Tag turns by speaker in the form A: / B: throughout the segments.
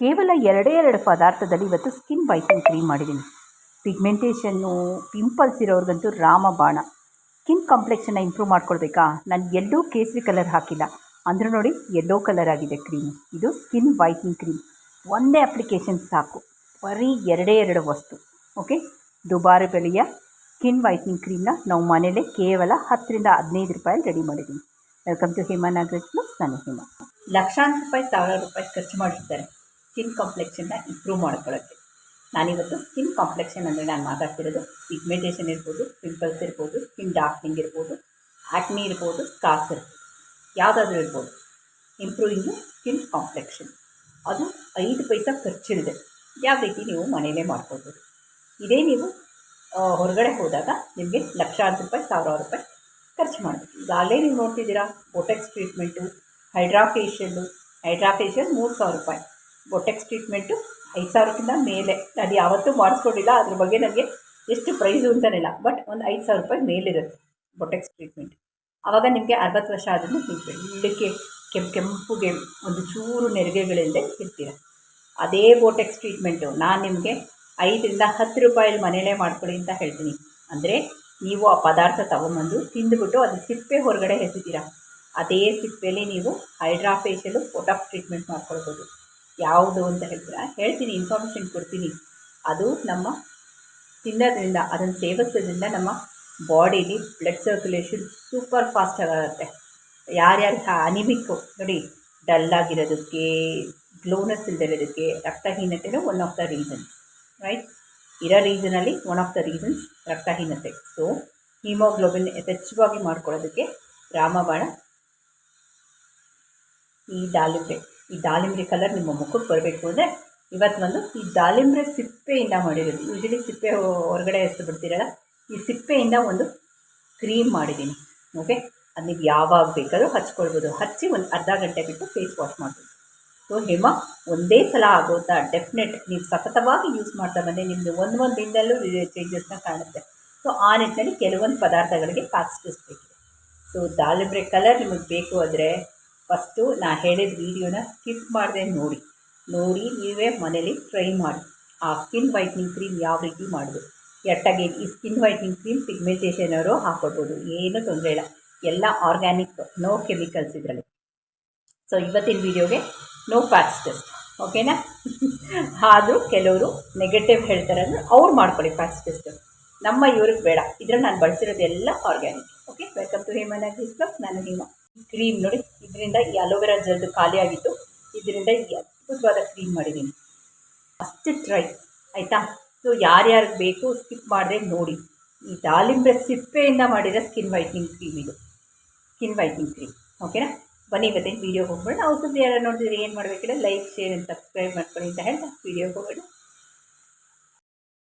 A: ಕೇವಲ ಎರಡೇ ಎರಡು ಪದಾರ್ಥದಲ್ಲಿ ಇವತ್ತು ಸ್ಕಿನ್ ವೈಟ್ನಿಂಗ್ ಕ್ರೀಮ್ ಮಾಡಿದ್ದೀನಿ. ಪಿಗ್ಮೆಂಟೇಷನ್ನು ಪಿಂಪಲ್ಸ್ ಇರೋರಿಗಂತೂ ರಾಮಬಾಣ. ಸ್ಕಿನ್ ಕಾಂಪ್ಲೆಕ್ಷನ್ನ ಇಂಪ್ರೂವ್ ಮಾಡ್ಕೊಳ್ಬೇಕಾ? ನಾನು ಎಲ್ಲೂ ಕೇಸರಿ ಕಲರ್ ಹಾಕಿಲ್ಲ. ಅಂದರೂ ನೋಡಿ ಎಲ್ಲೋ ಕಲರ್ ಆಗಿದೆ ಕ್ರೀಮ್ ಇದು ಸ್ಕಿನ್ ವೈಟ್ನಿಂಗ್ ಕ್ರೀಮ್ ಒಂದೇ ಅಪ್ಲಿಕೇಶನ್ ಸಾಕು. ಬರೀ ಎರಡೇ ಎರಡು ವಸ್ತು. ಓಕೆ ದುಬಾರಿ ಬೆಲೆಯ ಸ್ಕಿನ್ ವೈಟ್ನಿಂಗ್ ಕ್ರೀಮ್ನ ನಾವು ಮನೇಲೇ ಕೇವಲ ಹತ್ತರಿಂದ ಹದಿನೈದು ರೂಪಾಯಲ್ಲಿ ರೆಡಿ ಮಾಡಿದ್ದೀನಿ ವೆಲ್ಕಮ್ ಟು ಹೇಮಾ ನಾಗರಾಜ್ ನಾನು ಹೇಮಾ. ಲಕ್ಷಾಂತರ ರೂಪಾಯಿ ಸಾವಿರ ರೂಪಾಯಿ ಖರ್ಚು ಮಾಡಿರ್ತಾರೆ. ಸ್ಕಿನ್ ಕಾಂಪ್ಲೆಕ್ಷನ್ನ ಇಂಪ್ರೂವ್ ಮಾಡ್ಕೊಳ್ಳೋಕ್ಕೆ ನಾನಿವತ್ತು ಸ್ಕಿನ್ ಕಾಂಪ್ಲೆಕ್ಷನ್ ಅಂದರೆ ನಾನು ಮಾತಾಡ್ತಿರೋದು ಪಿಗ್ಮೆಂಟೇಷನ್ ಇರ್ಬೋದು ಪಿಂಪಲ್ಸ್ ಇರ್ಬೋದು ಸ್ಕಿನ್ ಡಾರ್ಕ್ನಿಂಗ್ ಇರ್ಬೋದು ಆಕ್ನಿ ಇರ್ಬೋದು ಸ್ಕಾರ್ಸ್ ಇರ್ಬೋದು. ಯಾವುದಾದ್ರೂ ಇರ್ಬೋದು. ಇಂಪ್ರೂವಿಂಗ್ ಸ್ಕಿನ್ ಕಾಂಪ್ಲೆಕ್ಷನ್ ಅದು ಐದು ಪೈಸಾ ಖರ್ಚಿಲ್ಲದೆ ಯಾವ ರೀತಿ ನೀವು ಮನೆಯಲ್ಲೇ ಮಾಡ್ಕೊಳ್ಬೋದು ಇದೇ ನೀವು ಹೊರಗಡೆ ಹೋದಾಗ ನಿಮಗೆ ಲಕ್ಷಾಂತರ ರೂಪಾಯಿ, ಸಾವಿರಾರು ರೂಪಾಯಿ ಖರ್ಚು ಮಾಡಬೇಕು ಈಗಾಗಲೇ ನೀವು ನೋಡ್ತಿದ್ದೀರಾ ಬೊಟೆಕ್ಸ್ ಟ್ರೀಟ್ಮೆಂಟು ಹೈಡ್ರಾಫೇಷಿಯಲ್ಲು ಹೈಡ್ರಾಫೇಷಿಯಲ್ ಮೂರು ಸಾವಿರ ರೂಪಾಯಿ. ಬೊಟೆಕ್ಸ್ ಟ್ರೀಟ್ಮೆಂಟು ಐದು ಸಾವಿರಕ್ಕಿಂತ ಮೇಲೆ. ನಾನು ಯಾವತ್ತೂ ಮಾಡಿಸ್ಕೊಂಡಿಲ್ಲ, ಅದ್ರ ಬಗ್ಗೆ ನನಗೆ ಎಷ್ಟು ಪ್ರೈಸು ಅಂತಲಿಲ್ಲ ಬಟ್ ಒಂದು ಐದು ಸಾವಿರ ರೂಪಾಯಿ ಮೇಲಿರುತ್ತೆ ಬೊಟೆಕ್ಸ್ ಟ್ರೀಟ್ಮೆಂಟ್ ಆವಾಗ ನಿಮಗೆ ಅರವತ್ತು ವರ್ಷ ಆದ್ರೂ ನೀವು ಬೆಳ್ಳಕ್ಕೆ ಕೆಂಪು, ಕೆಂಪುಗೆ ಒಂದು ಚೂರು ನೆರಿಗೆಗಳಿಲ್ಲದೆ ಇರ್ತೀರ. ಅದೇ ಬೋಟೆಕ್ಸ್ ಟ್ರೀಟ್ಮೆಂಟು ನಾನು ನಿಮಗೆ ಐದರಿಂದ ಹತ್ತು ರೂಪಾಯಲ್ಲಿ ಮನೇಲೇ ಮಾಡ್ಕೊಳ್ಳಿ ಅಂತ ಹೇಳ್ತೀನಿ. ಅಂದರೆ ನೀವು ಆ ಪದಾರ್ಥ ತೊಗೊಂಬಂದು ತಿಂದುಬಿಟ್ಟು ಅದು ಸಿಪ್ಪೆ ಹೊರಗಡೆ ಎಸಿತೀರ. ಅದೇ ಸಿಪ್ಪೆಯಲ್ಲಿ ನೀವು ಹೈಡ್ರಾ ಫೇಶಿಯಲು ಟ್ರೀಟ್ಮೆಂಟ್ ಮಾಡ್ಕೊಳ್ಬೋದು. ಯಾವುದು ಅಂತ ಹೇಳ್ತೀರಾ? ಹೇಳ್ತೀನಿ ಇನ್ಫಾರ್ಮೇಷನ್ ಕೊಡ್ತೀನಿ. ಅದು ನಮ್ಮ ತಿನ್ನೋದ್ರಿಂದ ಅದನ್ನು ಸೇವಿಸೋದ್ರಿಂದ ನಮ್ಮ ಬಾಡೀಲಿ ಬ್ಲಡ್ ಸರ್ಕ್ಯುಲೇಷನ್ ಸೂಪರ್ ಫಾಸ್ಟ್ ಆಗುತ್ತೆ. ಯಾರ್ಯಾರು ಅನಿಮಿಕ್ಕು ನೋಡಿ ಡಲ್ ಆಗಿರೋದಕ್ಕೆ ಗ್ಲೋನೆಸ್ ಇಲ್ದಿರೋದಕ್ಕೆ, ರಕ್ತಹೀನತೆನೂ one of the reasons right ಇರೋ ರೀಸನಲ್ಲಿ ಒನ್ ಆಫ್ ದ ರೀಸನ್ಸ್ ರಕ್ತಹೀನತೆ. ಸೊ ಹಿಮೋಗ್ಲೋಬಿನ್ ಯಥೇಚ್ಛವಾಗಿ ಮಾಡ್ಕೊಳ್ಳೋದಕ್ಕೆ ರಾಮಬಾಣ ಈ ದಾಳಿಂಬೆ ಈ ದಾಳಿಂಬೆ ಕಲರ್ ನಿಮ್ಮ ಮುಖಕ್ಕೆ ಬರಬೇಕು ಅಂದರೆ ಇವತ್ತು ಒಂದು ಈ ದಾಳಿಂಬೆ ಸಿಪ್ಪೆಯಿಂದ ಮಾಡಿರೋದು. ಯೂಶಲಿ ಸಿಪ್ಪೆ ಹೊರಗಡೆ ಎಷ್ಟು ಬಿಡ್ತೀರಲ್ಲ, ಈ ಸಿಪ್ಪೆಯಿಂದ ಒಂದು ಕ್ರೀಮ್ ಮಾಡಿದ್ದೀನಿ. ಓಕೆ ಅದು ನೀವು ಯಾವಾಗ ಬೇಕಾದರೂ ಹಚ್ಕೊಳ್ಬೋದು. ಹಚ್ಚಿ ಒಂದು ಅರ್ಧ ಗಂಟೆ ಬಿಟ್ಟು ಫೇಸ್ ವಾಶ್ ಮಾಡ್ಬೋದು. ಸೊ ಹಿಮ ಒಂದೇ ಸಲ ಆಗೋದಾ ಡೆಫಿನೆಟ್ ನೀವು ಸತತವಾಗಿ ಯೂಸ್ ಮಾಡ್ತಾ ಬಂದರೆ ನಿಮ್ಮದು ಒಂದು ಒಂದು ದಿನದಲ್ಲೂ ಚೇಂಜಸ್ನ ಕಾಣುತ್ತೆ. ಸೊ ಆ ನಿಟ್ಟಿನಲ್ಲಿ ಕೆಲವೊಂದು ಪದಾರ್ಥಗಳಿಗೆ ಕಾಣಿಸ್ಬೇಕಿದೆ ಸೊ ದಾಳಿಂಬೆ ಕಲರ್ ನಿಮಗೆ ಬೇಕು ಅಂದರೆ ಫಸ್ಟು ನಾ ಹೇಳಿದ ವೀಡಿಯೋನ ಸ್ಕಿಪ್ ಮಾಡದೆ ನೋಡಿ. ನೋಡಿ ನೀವೇ ಮನೇಲಿ ಟ್ರೈ ಮಾಡಿ. ಆ ಸ್ಕಿನ್ ವೈಟ್ನಿಂಗ್ ಕ್ರೀಮ್ ಯಾವ ರೀತಿ ಮಾಡೋದು? ಎಟ್ಟಾಗಿ ಈ ಸ್ಕಿನ್ ವೈಟ್ನಿಂಗ್ ಕ್ರೀಮ್ ಪಿಗ್ಮೆಂಟೇಷನ್ ಅವರು ಹಾಕ್ಕೊಡ್ಬೋದು ಏನೂ ತೊಂದರೆ ಇಲ್ಲ. ಎಲ್ಲ ಆರ್ಗ್ಯಾನಿಕ್ ನೋ ಕೆಮಿಕಲ್ಸ್ ಇದರಲ್ಲಿ. ಸೊ ಇವತ್ತಿನ ವೀಡಿಯೋಗೆ ನೋ ಪ್ಯಾಕ್ಸ್ ಟೆಸ್ಟ್ ಓಕೆನಾ ಆದರೂ ಕೆಲವರು ನೆಗೆಟಿವ್ ಹೇಳ್ತಾರೆ ಅಂದರೆ ಅವ್ರು ಮಾಡ್ಕೊಳ್ಳಿ ಪ್ಯಾಕ್ಸ್ ಟೆಸ್ಟ್ ನಮ್ಮ ಇವ್ರಿಗೆ ಬೇಡ. ಇದರಲ್ಲಿ ನಾನು ಬಳಸಿರೋದೆಲ್ಲ ಆರ್ಗ್ಯಾನಿಕ್ ಓಕೆ ವೆಲ್ಕಮ್ ಟು ಹೇಮನ್ ಕ್ಲಬ್ ನಾನು ಹೇಮ ಕ್ರೀಮ್ ನೋಡಿ, ಇದರಿಂದ ಈ ಅಲೋವೆರಾ ಜೆಲ್ದು ಖಾಲಿ ಆಗಿತ್ತು. ಇದರಿಂದ ಈ ಅದ್ಭುತವಾದ ಕ್ರೀಮ್ ಮಾಡಿದ್ದೀನಿ. ಅಷ್ಟು ಟ್ರೈ ಆಯಿತಾ? ಸೊ ಯಾರ್ಯಾರಿಗೆ ಬೇಕು ಸ್ಕಿಪ್ ಮಾಡಿದ್ರೆ ನೋಡಿ. ಈ ದಾಳಿಂಬೆ ಸಿಪ್ಪೆಯಿಂದ ಮಾಡಿರೋ ಸ್ಕಿನ್ ವೈಟ್ನಿಂಗ್ ಕ್ರೀಮ್ ಇದು. ಸ್ಕಿನ್ ವೈಟ್ನಿಂಗ್ ಕ್ರೀಮ್ ಓಕೆನಾ ಬನ್ನಿ ಇವತ್ತಿನ ವೀಡಿಯೋ ಹೋಗ್ಬೇಡ ಔಷಧಿ ಯಾರು ನೋಡಿದ್ರೆ ಏನು ಮಾಡಬೇಕಿಲ್ಲ ಲೈಕ್ ಶೇರ್ ಆ್ಯಂಡ್ ಸಬ್ಸ್ಕ್ರೈಬ್ ಮಾಡ್ಕೊಳ್ಳಿ ಅಂತ ಹೇಳ್ತಾ ವೀಡಿಯೋ ಹೋಗೋಣ.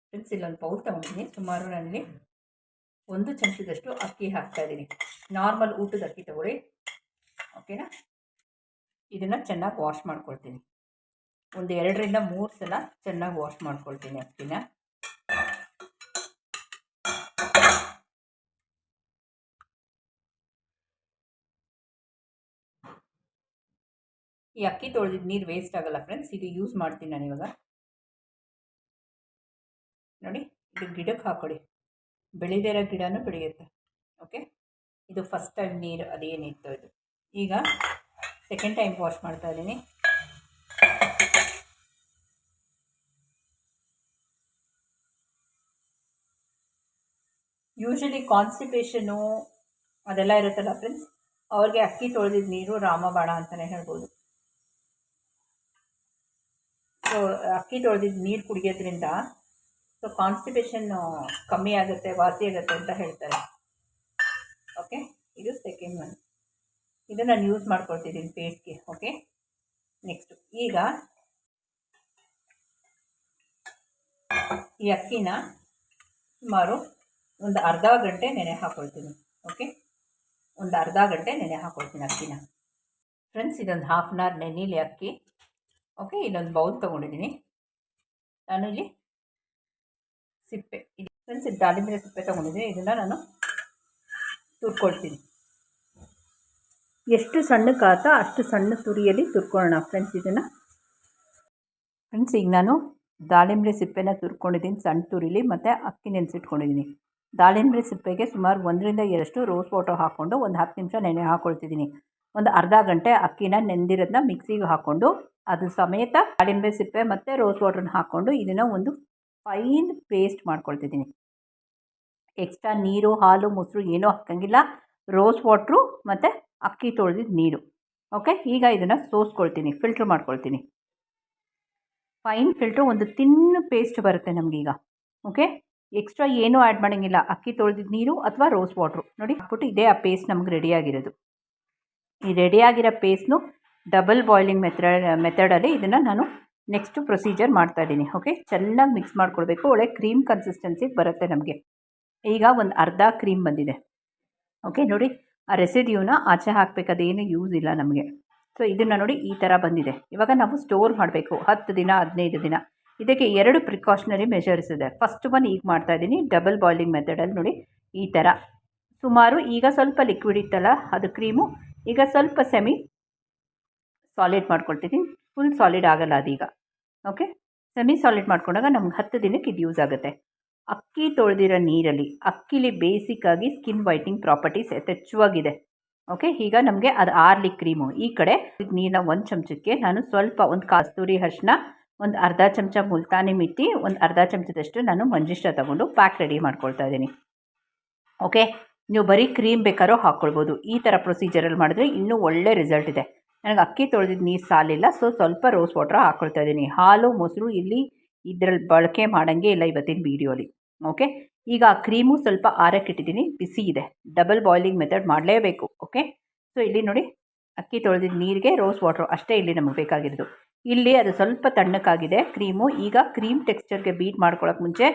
A: ಫ್ರೆಂಡ್ಸ್ ಇಲ್ಲೊಂದು ಬೌಲ್ ತೊಗೊಂಡಿದ್ದೀನಿ. ಸುಮಾರು ನನಗೆ ಒಂದು ಚಮಚದಷ್ಟು ಅಕ್ಕಿ ಹಾಕ್ತಾ ಇದ್ದೀನಿ. ನಾರ್ಮಲ್ ಊಟದ ಅಕ್ಕಿ ತಗೊಳ್ಳಿ. ಓಕೆನಾ? ಇದನ್ನು ಚೆನ್ನಾಗಿ ವಾಶ್ ಮಾಡ್ಕೊಳ್ತೀನಿ. ಒಂದು ಎರಡರಿಂದ ಮೂರು ಸಲ ಚೆನ್ನಾಗಿ ವಾಶ್ ಮಾಡ್ಕೊಳ್ತೀನಿ ಅಕ್ಕಿನ. ಈ ಅಕ್ಕಿ ತೊಳೆದಿದ್ದು ನೀರು ವೇಸ್ಟ್ ಆಗಲ್ಲ ಫ್ರೆಂಡ್ಸ್ ಇದು ಯೂಸ್ ಮಾಡ್ತೀನಿ ನಾನು ಇವಾಗ. ನೋಡಿ, ಇದು ಗಿಡಕ್ಕೆ ಹಾಕೊಳ್ಳಿ ಬೆಳೆದಿರೋ ಗಿಡನೂ ಬೆಳೆಯುತ್ತೆ, ಓಕೆ? ಇದು ಫಸ್ಟ್ ಟೈಮ್ ನೀರು ಅದೇನಿತ್ತು ಇದು. ಈಗ ಸೆಕೆಂಡ್ ಟೈಮ್ ವಾಶ್ ಮಾಡ್ತಾ ಇದ್ದೀನಿ. ಯೂಶಲಿ ಕಾನ್ಸ್ಟಿಪೇಷನು ಅದೆಲ್ಲ ಇರುತ್ತಲ್ಲ ಫ್ರೆಂಡ್ಸ್ ಅವ್ರಿಗೆ ಅಕ್ಕಿ ತೊಳೆದಿದ್ದ ನೀರು ರಾಮಬಾಣ ಅಂತಲೇ ಹೇಳ್ಬೋದು. ಸೊ ಅಕ್ಕಿ ತೊಳೆದಿದ್ದ ನೀರು ಕುಡಿಯೋದ್ರಿಂದ ಸೊ ಕಾನ್ಸ್ಟಿಪೇಷನ್ ಕಮ್ಮಿ ಆಗುತ್ತೆ, ವಾಸಿ ಆಗುತ್ತೆ ಅಂತ ಹೇಳ್ತಾರೆ. ಓಕೆ ಇದು ಸೆಕೆಂಡ್ ಒನ್ ಇದು ನಾನು ಯೂಸ್ ಮಾಡ್ಕೊಳ್ತಿದ್ದೀನಿ ಪೇಸ್ಟ್ಗೆ ಓಕೆ ನೆಕ್ಸ್ಟ್ ಈಗ ಈ ಅಕ್ಕಿನ ಸುಮಾರು ಒಂದು ಅರ್ಧ ಗಂಟೆ ನೆನೆ ಹಾಕ್ಕೊಳ್ತೀನಿ ಓಕೆ ಒಂದು ಅರ್ಧ ಗಂಟೆ ನೆನೆ ಹಾಕ್ಕೊಳ್ತೀನಿ ಅಕ್ಕಿನ. ಫ್ರೆಂಡ್ಸ್ ಇದೊಂದು ಹಾಫ್ ಆನ್ ಅವರ್ ನೆನೀಲಿ ಅಕ್ಕಿ ಓಕೆ ಇಲ್ಲೊಂದು ಬೌಲ್ ತೊಗೊಂಡಿದ್ದೀನಿ. ನಾನು ಇಲ್ಲಿ ಸಿಪ್ಪೆ, ಇದು ಫ್ರೆಂಡ್ಸ್ ಇದು ದಾಳಿಂಬೆ ಸಿಪ್ಪೆ ತೊಗೊಂಡಿದ್ದೀನಿ. ಇದನ್ನು ನಾನು ತುರ್ಕೊಳ್ತೀನಿ. ಎಷ್ಟು ಸಣ್ಣಕ್ಕಾತ ಅಷ್ಟು ಸಣ್ಣ ತುರಿಯಲ್ಲಿ ತುರ್ಕೊಳ್ಳೋಣ ಫ್ರೆಂಡ್ಸ್ ಇದನ್ನು. ಫ್ರೆಂಡ್ಸ್ ಈಗ ನಾನು ದಾಳಿಂಬೆ ಸಿಪ್ಪೆನ ತುರ್ಕೊಂಡಿದ್ದೀನಿ ಸಣ್ಣ ತುರಿಲಿ, ಮತ್ತು ಅಕ್ಕಿ ನೆನೆಸಿಟ್ಕೊಂಡಿದ್ದೀನಿ. ದಾಳಿಂಬೆ ಸಿಪ್ಪೆಗೆ ಸುಮಾರು ಒಂದರಿಂದ ಎರಡು ರೋಸ್ ವಾಟರ್ ಹಾಕ್ಕೊಂಡು ಒಂದು ಹತ್ತು ನಿಮಿಷ ನೆನೆ ಹಾಕ್ಕೊಳ್ತಿದ್ದೀನಿ ಒಂದು ಅರ್ಧ ಗಂಟೆ ಅಕ್ಕಿನ ನೆಂದಿರೋದನ್ನ ಮಿಕ್ಸಿಗೆ ಹಾಕ್ಕೊಂಡು ಅದು ಸಮೇತ ದಾಳಿಂಬೆ ಸಿಪ್ಪೆ ಮತ್ತು ರೋಸ್ ವಾಟರ್ನ ಹಾಕ್ಕೊಂಡು ಇದನ್ನು ಒಂದು ಫೈನ್ ಪೇಸ್ಟ್ ಮಾಡ್ಕೊಳ್ತಿದ್ದೀನಿ. ಎಕ್ಸ್ಟ್ರಾ ನೀರು, ಹಾಲು, ಮೊಸರು ಏನೂ ಹಾಕಂಗಿಲ್ಲ. ರೋಸ್ ವಾಟ್ರು ಮತ್ತು ಅಕ್ಕಿ ತೊಳೆದಿದ್ದ ನೀರು. ಓಕೆ ಈಗ ಇದನ್ನು ಸೋಸ್ಕೊಳ್ತೀನಿ ಫಿಲ್ಟ್ರ್ ಮಾಡ್ಕೊಳ್ತೀನಿ. ಫೈನ್ ಫಿಲ್ಟ್ರ್ ಒಂದು ತಿನ್ ಪೇಸ್ಟ್ ಬರುತ್ತೆ ನಮಗೀಗ. ಓಕೆ ಎಕ್ಸ್ಟ್ರಾ ಏನೂ ಆ್ಯಡ್ ಮಾಡೋಂಗಿಲ್ಲ. ಅಕ್ಕಿ ತೊಳೆದಿದ್ದ ನೀರು ಅಥವಾ ರೋಸ್ ವಾಟ್ರು ನೋಡಿ, ಹಾಕ್ಬಿಟ್ಟು ಇದೇ ಆ ಪೇಸ್ಟ್ ನಮ್ಗೆ ರೆಡಿಯಾಗಿರೋದು ಈ ರೆಡಿಯಾಗಿರೋ ಪೇಸ್ಟ್ನು ಡಬಲ್ ಬಾಯ್ಲಿಂಗ್ ಮೆಥಡ್ ಮೆಥಡಲ್ಲಿ ಇದನ್ನು ನಾನು ನೆಕ್ಸ್ಟು ಪ್ರೊಸೀಜರ್ ಮಾಡ್ತಾಯಿದ್ದೀನಿ ಓಕೆ ಚೆನ್ನಾಗಿ ಮಿಕ್ಸ್ ಮಾಡ್ಕೊಳ್ಬೇಕು. ಒಳ್ಳೆ ಕ್ರೀಮ್ ಕನ್ಸಿಸ್ಟೆನ್ಸಿಗೆ ಬರುತ್ತೆ ನಮಗೆ. ಈಗ ಒಂದು ಅರ್ಧ ಕ್ರೀಮ್ ಬಂದಿದೆ. ಓಕೆ ನೋಡಿ. ಆ ರೆಸಿಡ್ಯೂನ ಆಚೆ ಹಾಕಬೇಕಾದೇನು ಯೂಸ್ ಇಲ್ಲ ನಮಗೆ. ಸೊ ಇದನ್ನು ನೋಡಿ ಈ ಥರ ಬಂದಿದೆ. ಇವಾಗ ನಾವು ಸ್ಟೋರ್ ಮಾಡಬೇಕು, ಹತ್ತು ದಿನ, ಹದಿನೈದು ದಿನ. ಇದಕ್ಕೆ ಎರಡು ಪ್ರಿಕಾಷನರಿ ಮೆಷರ್ಸ್ ಇದೆ. ಫಸ್ಟ್ ಒನ್ ಈಗ ಮಾಡ್ತಾ ಇದ್ದೀನಿ ಡಬಲ್ ಬಾಯ್ಲಿಂಗ್ ಮೆಥಡಲ್ಲಿ ನೋಡಿ ಈ ಥರ ಸುಮಾರು ಈಗ ಸ್ವಲ್ಪ ಲಿಕ್ವಿಡ್ ಇತ್ತಲ್ಲ, ಅದು ಕ್ರೀಮು ಈಗ ಸ್ವಲ್ಪ ಸೆಮಿ ಸಾಲಿಡ್ ಮಾಡ್ಕೊಳ್ತಿದ್ದೀನಿ. ಫುಲ್ ಸಾಲಿಡ್ ಆಗಲ್ಲ ಅದೀಗ. ಓಕೆ ಸೆಮಿ ಸಾಲಿಡ್ ಮಾಡ್ಕೊಂಡಾಗ ನಮ್ಗೆ ಹತ್ತು ದಿನಕ್ಕೆ ಇದು ಯೂಸ್ ಆಗುತ್ತೆ. ಅಕ್ಕಿ ತೊಳೆದಿರೋ ನೀರಲ್ಲಿ ಅಕ್ಕಿಲಿ ಬೇಸಿಕ್ಕಾಗಿ ಸ್ಕಿನ್ ವೈಟಿಂಗ್ ಪ್ರಾಪರ್ಟೀಸ್ ಯಥೇಚ್ಛವಾಗಿದೆ ಓಕೆ, ಈಗ ನಮಗೆ ಅದು ಆರ್ಲಿ ಕ್ರೀಮು. ಈ ಕಡೆ ನೀರನ್ನ ಒಂದು ಚಮಚಕ್ಕೆ ನಾನು ಸ್ವಲ್ಪ ಒಂದು ಕಾಸ್ತೂರಿ ಹರ್ಷಣ ಒಂದು ಅರ್ಧ ಚಮಚ ಮುಲ್ತಾನಿ ಮಿಟ್ಟಿ ಒಂದು ಅರ್ಧ ಚಮಚದಷ್ಟು ನಾನು ಮಂಜಿಷ್ಟ ತಗೊಂಡು ಪ್ಯಾಕ್ ರೆಡಿ ಮಾಡ್ಕೊಳ್ತಾ ಇದ್ದೀನಿ. ಓಕೆ, ನೀವು ಬರೀ ಕ್ರೀಮ್ ಬೇಕಾದ್ರೂ ಹಾಕ್ಕೊಳ್ಬೋದು ಈ ಥರ ಪ್ರೊಸೀಜರಲ್ಲಿ ಮಾಡಿದ್ರೆ ಇನ್ನೂ ಒಳ್ಳೆ ರಿಸಲ್ಟ್ ಇದೆ. ನನಗೆ ಅಕ್ಕಿ ತೊಳೆದಿದ್ದು ನೀರು ಸಾಲಿಲ್ಲ, ಸೊ ಸ್ವಲ್ಪ ರೋಸ್ ವಾಟ್ರ್ ಹಾಕ್ಕೊಳ್ತಾ ಇದ್ದೀನಿ. ಹಾಲು, ಮೊಸರು ಇಲ್ಲಿ ಇದರಲ್ಲಿ ಬಳಕೆ ಮಾಡೋಂಗೆ ಇಲ್ಲ ಇವತ್ತಿನ ವೀಡಿಯೋಲಿ. ಓಕೆ ಈಗ ಆ ಕ್ರೀಮು ಸ್ವಲ್ಪ ಆರಕ್ಕಿಟ್ಟಿದ್ದೀನಿ ಬಿಸಿ ಇದೆ. ಡಬಲ್ ಬಾಯ್ಲಿಂಗ್ ಮೆಥಡ್ ಮಾಡಲೇಬೇಕು. ಓಕೆ ಸೊ ಇಲ್ಲಿ ನೋಡಿ, ಅಕ್ಕಿ ತೊಳೆದಿದ್ದ ನೀರಿಗೆ ರೋಸ್ ವಾಟ್ರು ಅಷ್ಟೇ ಇಲ್ಲಿ ನಮಗೆ ಬೇಕಾಗಿರೋದು. ಇಲ್ಲಿ ಅದು ಸ್ವಲ್ಪ ತಣ್ಣಕ್ಕಾಗಿದೆ ಕ್ರೀಮು ಈಗ ಕ್ರೀಮ್ ಟೆಕ್ಸ್ಚರ್ಗೆ ಬೀಟ್ ಮಾಡ್ಕೊಳ್ಳೋಕೆ ಮುಂಚೆ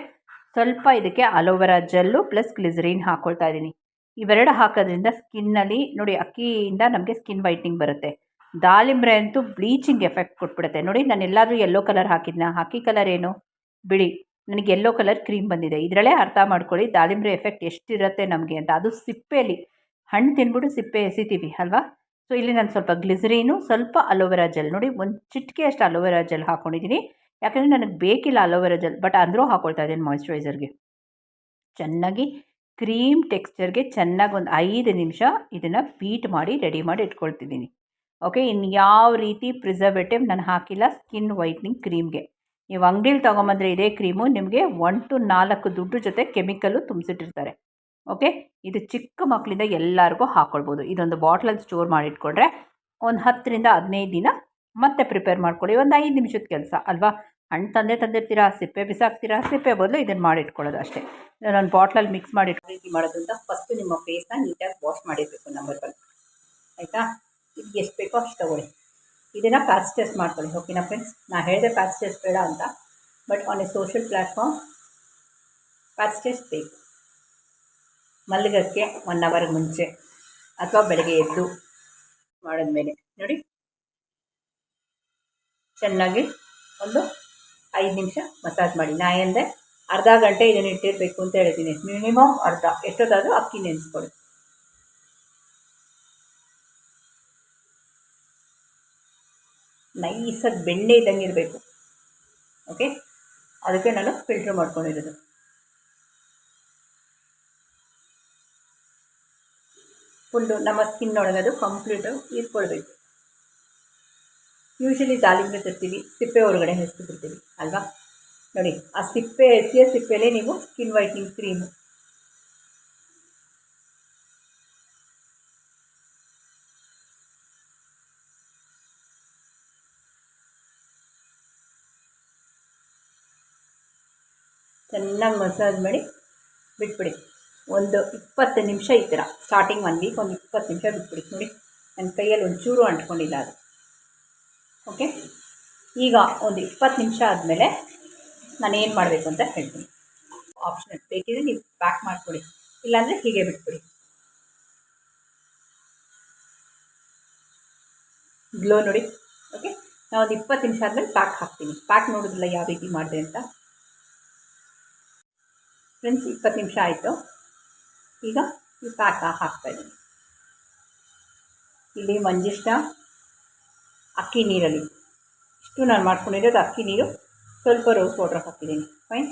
A: ಸ್ವಲ್ಪ ಇದಕ್ಕೆ ಅಲೋವೆರಾ ಜೆಲ್ಲು ಪ್ಲಸ್ ಗ್ಲಿಸರಿನ್ ಹಾಕ್ಕೊಳ್ತಾ ಇದ್ದೀನಿ. ಇವೆರಡು ಹಾಕೋದ್ರಿಂದ ಸ್ಕಿನ್ನಲ್ಲಿ ನೋಡಿ, ಅಕ್ಕಿಯಿಂದ ನಮಗೆ ಸ್ಕಿನ್ ವೈಟ್ನಿಂಗ್ ಬರುತ್ತೆ. ದಾಳಿಂಬ್ರೆ ಅಂತೂ ಬ್ಲೀಚಿಂಗ್ ಎಫೆಕ್ಟ್ ಕೊಟ್ಬಿಡುತ್ತೆ. ನೋಡಿ ನಾನು ಎಲ್ಲಾದರೂ ಯೆಲ್ಲೋ ಕಲರ್ ಹಾಕಿದ್ನ? ಅಕ್ಕಿ ಕಲರ್ ಏನು? ಬಿಳಿ. ನನಗೆ ಯೆಲ್ಲೋ ಕಲರ್ ಕ್ರೀಮ್ ಬಂದಿದೆ. ಇದರಲ್ಲೇ ಅರ್ಥ ಮಾಡ್ಕೊಳ್ಳಿ, ದಾಳಿಂಬ್ರೆ ಎಫೆಕ್ಟ್ ಎಷ್ಟಿರುತ್ತೆ ನಮಗೆ ಅಂತ. ಅದು ಸಿಪ್ಪೆಯಲ್ಲಿ, ಹಣ್ಣು ತಿನ್ಬಿಟ್ಟು ಸಿಪ್ಪೆ ಎಸಿತೀವಿ, ಅಲ್ವಾ? ಸೊ ಇಲ್ಲಿ ನಾನು ಸ್ವಲ್ಪ ಗ್ಲಿಸರೀನು ಸ್ವಲ್ಪ ಅಲೋವೆರಾ ಜೆಲ್ ನೋಡಿ, ಒಂದು ಚಿಟಿಕೆ ಅಷ್ಟು ಅಲೋವೆರಾ ಜೆಲ್ ಹಾಕ್ಕೊಂಡಿದ್ದೀನಿ ಯಾಕಂದರೆ ನನಗೆ ಬೇಕಿಲ್ಲ ಅಲೋವೆರಾ ಜೆಲ್ ಬಟ್ ಅಂದರೂ ಹಾಕ್ಕೊಳ್ತಾ ಇದ್ದೀನಿ ಮಾಯಿಶ್ಚರೈಸರ್ಗೆ ಚೆನ್ನಾಗಿ ಕ್ರೀಮ್ ಟೆಕ್ಸ್ಚರ್ಗೆ ಚೆನ್ನಾಗಿ ಒಂದು ಐದು ನಿಮಿಷ ಇದನ್ನು ಬೀಟ್ ಮಾಡಿ ರೆಡಿ ಮಾಡಿ ಇಟ್ಕೊಳ್ತಿದ್ದೀನಿ. ಓಕೆ ಇನ್ನು ಯಾವ ರೀತಿ ಪ್ರಿಸರ್ವೇಟಿವ್ ನಾನು ಹಾಕಿಲ್ಲ ಸ್ಕಿನ್ ವೈಟ್ನಿಂಗ್ ಕ್ರೀಮ್ಗೆ ನೀವು ಅಂಗಡೀಲಿ ತೊಗೊಂಬಂದರೆ ಇದೇ ಕ್ರೀಮು, ನಿಮಗೆ ಒನ್ ಟು ನಾಲ್ಕು ದುಡ್ಡು ಜೊತೆ ಕೆಮಿಕಲ್ಲು ತುಂಬಿಸಿಟ್ಟಿರ್ತಾರೆ. ಓಕೆ? ಇದು ಚಿಕ್ಕ ಮಕ್ಕಳಿಂದ ಎಲ್ಲರಿಗೂ ಹಾಕ್ಕೊಳ್ಬೋದು ಇದೊಂದು ಬಾಟ್ಲಲ್ಲಿ ಸ್ಟೋರ್ ಮಾಡಿಟ್ಕೊಂಡ್ರೆ ಒಂದು ಹತ್ತರಿಂದ ಹದಿನೈದು ದಿನ ಮತ್ತೆ ಪ್ರಿಪೇರ್ ಮಾಡ್ಕೊಳ್ಳಿ. ಒಂದು ಐದು ನಿಮಿಷದ ಕೆಲಸ, ಅಲ್ವಾ? ಹಣ್ಣು ತಂದೆ ತಂದಿರ್ತೀರಾ, ಸಿಪ್ಪೆ ಬಿಸಾಕ್ತೀರಾ, ಸಿಪ್ಪೆ ಬದಲು ಇದನ್ನು ಮಾಡಿಟ್ಕೊಳ್ಳೋದು ಅಷ್ಟೇ. ನಾನು ಬಾಟ್ಲಲ್ಲಿ ಮಿಕ್ಸ್ ಮಾಡಿ ರೀತಿ ಮಾಡೋದು ಅಂತ ಫಸ್ಟು ನಿಮ್ಮ ಫೇಸ್ನ ನೀಟಾಗಿ ವಾಶ್ ಮಾಡಿರಬೇಕು ನಂಬರ್ ಒನ್ ಆಯಿತಾ? ಇದು ಎಷ್ಟು ಬೇಕೋ ಅಷ್ಟು ತೊಗೊಳ್ಳಿ. ಇದನ್ನು ಪ್ಯಾಚ್ ಟೆಸ್ಟ್ ಮಾಡ್ಕೊಳ್ಳಿ. ಓಕೆನಾ ಫ್ರೆಂಡ್ಸ್ ನಾನು ಹೇಳಿದೆ ಪ್ಯಾಚ್ ಟೆಸ್ಟ್ ಬೇಡ ಅಂತ. But on a social platform patch test ಬೇಕು. ಮಲಗೋಕ್ಕೆ ಒನ್ ಅವರ್ ಮುಂಚೆ ಅಥವಾ ಬೆಳಗ್ಗೆ ಎದ್ದು ಮಾಡಿದ್ಮೇಲೆ. ನೋಡಿ. ಚೆನ್ನಾಗಿ ಒಂದು ಐದು ನಿಮಿಷ ಮಸಾಜ್ ಮಾಡಿ. ನಾ ಎಂದೆ ಅರ್ಧ ಗಂಟೆ ಇದನ್ನು ಇಟ್ಟಿರಬೇಕು ಅಂತ ಹೇಳಿದ್ದೀನಿ. ಮಿನಿಮಮ್ ಅರ್ಧ. ಎಷ್ಟೊತ್ತಾದರೂ ಅಕ್ಕಿ ನೆನೆಸ್ಕೊಳ್ಳಿ ನೈಸಾಗಿ ಬೆಣ್ಣೆ ಇದ್ದಂಗೆ ಇರಬೇಕು. ಓಕೆ ಅದಕ್ಕೆ ನಾನು ಫಿಲ್ಟ್ರ್ ಮಾಡ್ಕೊಂಡಿರೋದು. ಫುಲ್ಲು ನಮ್ಮ ಸ್ಕಿನ್ ಒಳಗೆ ಅದು ಕಂಪ್ಲೀಟು ಇರ್ಕೊಳ್ಬೇಕು ಯೂಶಲಿ ದಾಳಿಂಬೆ ತರ್ತೀವಿ, ಸಿಪ್ಪೆ ಹೊರಗಡೆ ಬಿಡ್ತೀವಿ, ಅಲ್ವಾ? ನೋಡಿ, ಆ ಸಿಪ್ಪೆ, ಹೆಸಿಯ ಸಿಪ್ಪೆಲೇ ನೀವು ಸ್ಕಿನ್ ವೈಟ್ನಿಂಗ್ ಕ್ರೀಮು ಚೆನ್ನಾಗಿ ಮಸಾಜ್ ಮಾಡಿ ಬಿಟ್ಬಿಡಿ. ಒಂದು ಇಪ್ಪತ್ತು ನಿಮಿಷ ಈ ಥರ. ಸ್ಟಾರ್ಟಿಂಗ್ ಒನ್ ವೀಕ್ ಒಂದು ಇಪ್ಪತ್ತು ನಿಮಿಷ ಬಿಟ್ಬಿಡಿ. ನೋಡಿ, ನನ್ನ ಕೈಯಲ್ಲಿ ಒಂಚೂರು ಅಂಟ್ಕೊಂಡಿಲ್ಲ ಅದು. ಓಕೆ ಈಗ ಒಂದು ಇಪ್ಪತ್ತು ನಿಮಿಷ ಆದಮೇಲೆ ನಾನು ಏನು ಮಾಡಬೇಕು ಅಂತ ಹೇಳ್ತೀನಿ. ಆಪ್ಷನ್ ಬೇಕಿದ್ರೆ ನೀವು ಪ್ಯಾಕ್ ಮಾಡಿಕೊಡಿ. ಇಲ್ಲಾಂದರೆ ಹೀಗೆ ಬಿಟ್ಬಿಡಿ. ಗ್ಲೋ ನೋಡಿ. ಓಕೆ ನಾವು ಒಂದು ಇಪ್ಪತ್ತು ನಿಮಿಷ ಆದಮೇಲೆ ಪ್ಯಾಕ್ ಹಾಕ್ತೀನಿ. ಪ್ಯಾಕ್ ನೋಡೋದಿಲ್ಲ ಯಾವ ರೀತಿ ಮಾಡಿದೆ ಅಂತ. ಫ್ರೆಂಡ್ಸ್ ಇಪ್ಪತ್ತು ನಿಮಿಷ ಆಯಿತು. ಈಗ ಈ ಪ್ಯಾಕ್ ಹಾಕ್ತಾಯಿದ್ದೀನಿ ಇಲ್ಲಿ ಮಂಜಿಷ್ಟ ಅಕ್ಕಿ ನೀರಲ್ಲಿ. ಇಷ್ಟು ನಾನು ಮಾಡ್ಕೊಂಡಿರೋದು ಅಕ್ಕಿ ನೀರು. ಸ್ವಲ್ಪ ರೋಸ್ ಪೌಡ್ರ್ ಹಾಕಿದ್ದೀನಿ. ಫೈನ್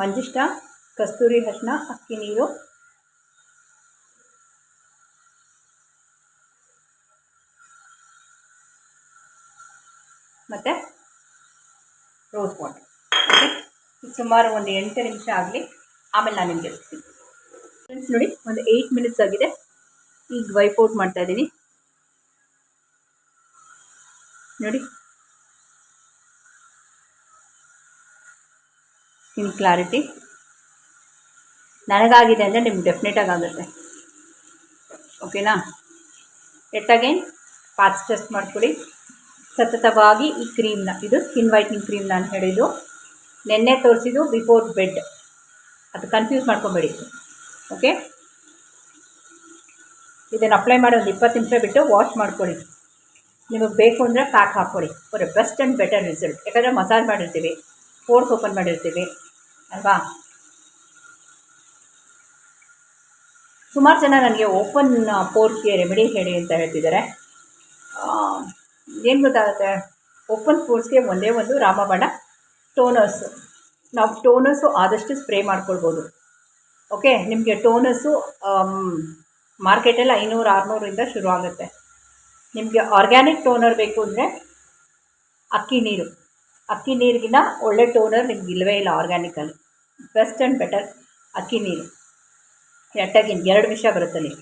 A: ಮಂಜಿಷ್ಟ ಕಸ್ತೂರಿ ಅರಿಶಿನ ಅಕ್ಕಿ ನೀರು ಮತ್ತು ರೋಸ್ ವಾಟರ್ ಓಕೆ ಸುಮಾರು ಒಂದು ಎಂಟು ನಿಮಿಷ ಆಗಲಿ. ಆಮೇಲೆ ನಾನು ನಿಮಗೆ ಫ್ರೆಂಡ್ಸ್ ನೋಡಿ, ಒಂದು ಏಯ್ಟ್ ಮಿನಿಟ್ಸ್ ಆಗಿದೆ. ಈಗ ವೈಪ್ ಮಾಡ್ತಾ ಇದ್ದೀನಿ. ನೋಡಿ. ಸ್ಕಿನ್ ಕ್ಲಾರಿಟಿ ನನಗಾಗಿದೆ ಅಂದರೆ ನಿಮ್ಗೆ ಡೆಫಿನೆಟಾಗಿ ಆಗುತ್ತೆ. ಓಕೆನಾ ಎಟ್ ಅಗೇನ್ ಪಾಸ್ ಟೆಸ್ಟ್ ಮಾಡ್ಕೊಳ್ಳಿ. ಸತತವಾಗಿ ಈ ಕ್ರೀಮ್ನ, ಇದು ಸ್ಕಿನ್ ವೈಟ್ನಿಂಗ್ ಕ್ರೀಮ್ ನಾನು ಹೇಳಿದ್ದು. ನೆನ್ನೆ ತೋರಿಸಿದ್ದು ಬಿಫೋರ್ ಬೆಡ್ ಅದು ಕನ್ಫ್ಯೂಸ್ ಮಾಡ್ಕೊಬೇಡಿ. ಓಕೆ ಇದನ್ನು ಅಪ್ಲೈ ಮಾಡಿ ಒಂದು ಇಪ್ಪತ್ತು ನಿಮಿಷ ಬಿಟ್ಟು ವಾಶ್ ಮಾಡ್ಕೊಳ್ಳಿ ನಿಮಗೆ ಬೇಕು ಅಂದರೆ ಪ್ಯಾಕ್ ಹಾಕ್ಕೊಳ್ಳಿ for a best and better result ಯಾಕಂದರೆ ಮಸಾಜ್ ಮಾಡಿರ್ತೀವಿ ಪೋರ್ಸ್ ಓಪನ್ ಮಾಡಿರ್ತೀವಿ, ಅಲ್ವಾ? ಸುಮಾರು ಜನ ನನಗೆ ಓಪನ್ ಪೋರ್ಸ್ಗೆ ರೆಮಿಡಿ ಹೇಳಿ ಅಂತ ಹೇಳ್ತಿದ್ದಾರೆ. ಏನು ಗೊತ್ತಾಗುತ್ತೆ? ಓಪನ್ ಫೋರ್ಸ್ಗೆ ಒಂದೇ ಒಂದು ರಾಮಬಾಣ ಟೋನರ್ಸು ನಾವು ಟೋನರ್ಸು ಆದಷ್ಟು ಸ್ಪ್ರೇ ಮಾಡ್ಕೊಳ್ಬೋದು. ಓಕೆ ನಿಮಗೆ ಟೋನರ್ಸು ಮಾರ್ಕೆಟಲ್ಲಿ ಐನೂರು, ಆರುನೂರಿಂದ ಶುರು ಆಗುತ್ತೆ. ನಿಮಗೆ ಆರ್ಗ್ಯಾನಿಕ್ ಟೋನರ್ ಬೇಕು ಅಂದರೆ ಅಕ್ಕಿ ನೀರು. ಅಕ್ಕಿ ನೀರಿಗಿನ ಒಳ್ಳೆ ಟೋನರ್ ನಿಮ್ಗೆ ಇಲ್ಲವೇ ಇಲ್ಲ ಆರ್ಗ್ಯಾನಿಕಲ್ಲಿ ಬೆಸ್ಟ್ ಆ್ಯಂಡ್ ಬೆಟರ್ ಅಕ್ಕಿ ನೀರು. ಎಟ್ಟಾಗಿ ಎರಡು ವಿಷಯ ಬರುತ್ತಲ್ಲಿ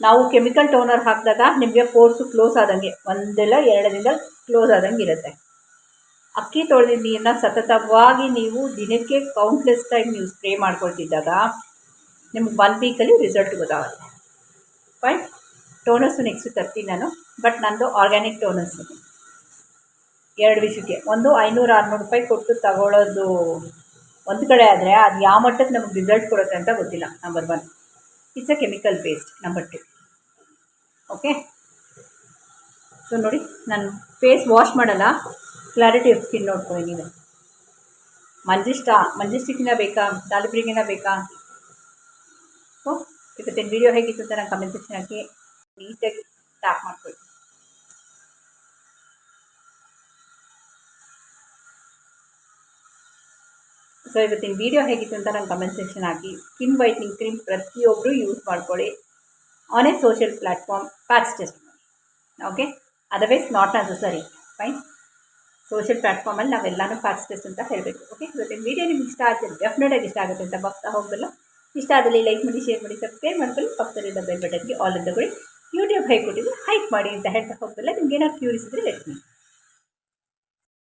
A: ನಾವು ಕೆಮಿಕಲ್ ಟೋನರ್ ಹಾಕಿದಾಗ ನಿಮಗೆ ಪೋರ್ಸು ಕ್ಲೋಸ್ ಆದಂಗೆ, ಒಂದೆಲ್ಲ ಎರಡರಿಂದ ಕ್ಲೋಸ್ ಆದಂಗೆ ಇರುತ್ತೆ ಅಕ್ಕಿ ತೊಳೆದ ನೀರನ್ನ ಸತತವಾಗಿ ನೀವು ದಿನಕ್ಕೆ ಕೌಂಟ್ಲೆಸ್ ಟೈಮ್ ನೀವು ಸ್ಪ್ರೇ ಮಾಡ್ಕೊಳ್ತಿದ್ದಾಗ ನಿಮ್ಗೆ ಒನ್ ವೀಕಲ್ಲಿ ರಿಸಲ್ಟ್ ಗೊತ್ತಾಗುತ್ತೆ. ಫೈನ್ ಟೋನರ್ಸು ನೆಕ್ಸ್ಟ್ ತರ್ತೀನಿ ನಾನು ಬಟ್ ನಂದು ಆರ್ಗ್ಯಾನಿಕ್ ಟೋನರ್ಸು ಎರಡು ವಿಷಯಕ್ಕೆ ಒಂದು ಐನೂರು ಆರುನೂರು ರೂಪಾಯಿ ಕೊಟ್ಟು ತಗೊಳ್ಳೋದು ಒಂದು ಕಡೆ ಆದರೆ ಅದು ಯಾವ ಮಟ್ಟಕ್ಕೆ ನಮಗೆ ರಿಸಲ್ಟ್ ಕೊಡುತ್ತೆ ಅಂತ ಗೊತ್ತಿಲ್ಲ number one it's a chemical based number two okay so ನೋಡಿ, ನಾನು ಫೇಸ್ ವಾಶ್ ಮಾಡಲ್ಲ. ಕ್ಲಾರಿಟಿ ಆಫ್ ಸ್ಕಿನ್ ನೋಡ್ಕೊಳ್ಳಿ ನೀವು ಮಂಜಿಷ್ಟ ಮಂಜಿಷ್ಟಿಗಿನ ಬೇಕಾ ದಾಲಿಬ್ರಿಗಿನ ಬೇಕಾ? ಓ ಇವತ್ತಿನ ವೀಡಿಯೋ ಹೇಗಿತ್ತು ಅಂತ ನಾನು ಕಮೆಂಟ್ ಸೆಕ್ಷನ್ ಹಾಕಿ ನೀಟಾಗಿ ಟ್ಯಾಪ್ ಮಾಡ್ಕೊಳ್ಳಿ ಸೊ ಇವತ್ತಿನ ವೀಡಿಯೋ ಹೇಗಿತ್ತು ಅಂತ ನಾನು ಕಮೆಂಟ್ ಸೆಕ್ಷನ್ ಹಾಕಿ. ಸ್ಕಿನ್ ವೈಟ್ನಿಂಗ್ ಕ್ರೀಮ್ ಪ್ರತಿಯೊಬ್ಬರು ಯೂಸ್ ಮಾಡ್ಕೊಳ್ಳಿ. On a social platform patch test okay otherwise not necessary fine social ಪ್ಲ್ಯಾಟ್ಫಾರ್ಮಲ್ಲಿ ನಾವೆಲ್ಲನೂ ಪ್ಯಾಚ್ ಟೆಸ್ಟ್ ಅಂತ ಹೇಳಬೇಕು. ಓಕೆ ಇವತ್ತಿನ ವೀಡಿಯೋ ನಿಮ್ಗೆ ಇಷ್ಟ ಆಗುತ್ತೆ ಡೆಫಿನೆಟಾಗಿ ಇಷ್ಟ ಆಗುತ್ತೆ ಅಂತ ಬರ್ತಾ ಹೋಗಲ್ಲ ಇಷ್ಟ ಆದಲ್ಲಿ ಲೈಕ್ ಮಾಡಿ ಶೇರ್ ಮಾಡಿ ಸಬ್ಸ್ಕ್ರೈಬ್ ಮಾಡ್ಕೊಳ್ಳಿ. ಪಕ್ಕದಲ್ಲಿದ್ದ ಬೆಲ್ ಬಟನ್ಗೆ ಆಲ್ ಅಂತ ಕೊಡಿ ಯೂಟ್ಯೂಬ್ ಹೈ ಕೊಟ್ಟಿದ್ದು ಹೈಕ್ ಮಾಡಿ ಅಂತ ಹೇಳ್ತಾ ಹೋಗಲ್ಲ ನಿಮ್ಗೆ ಏನಾದ್ರು ಕ್ಯೂರಿಸಿದ್ರೆ ಲೆಟ್ ಮೀ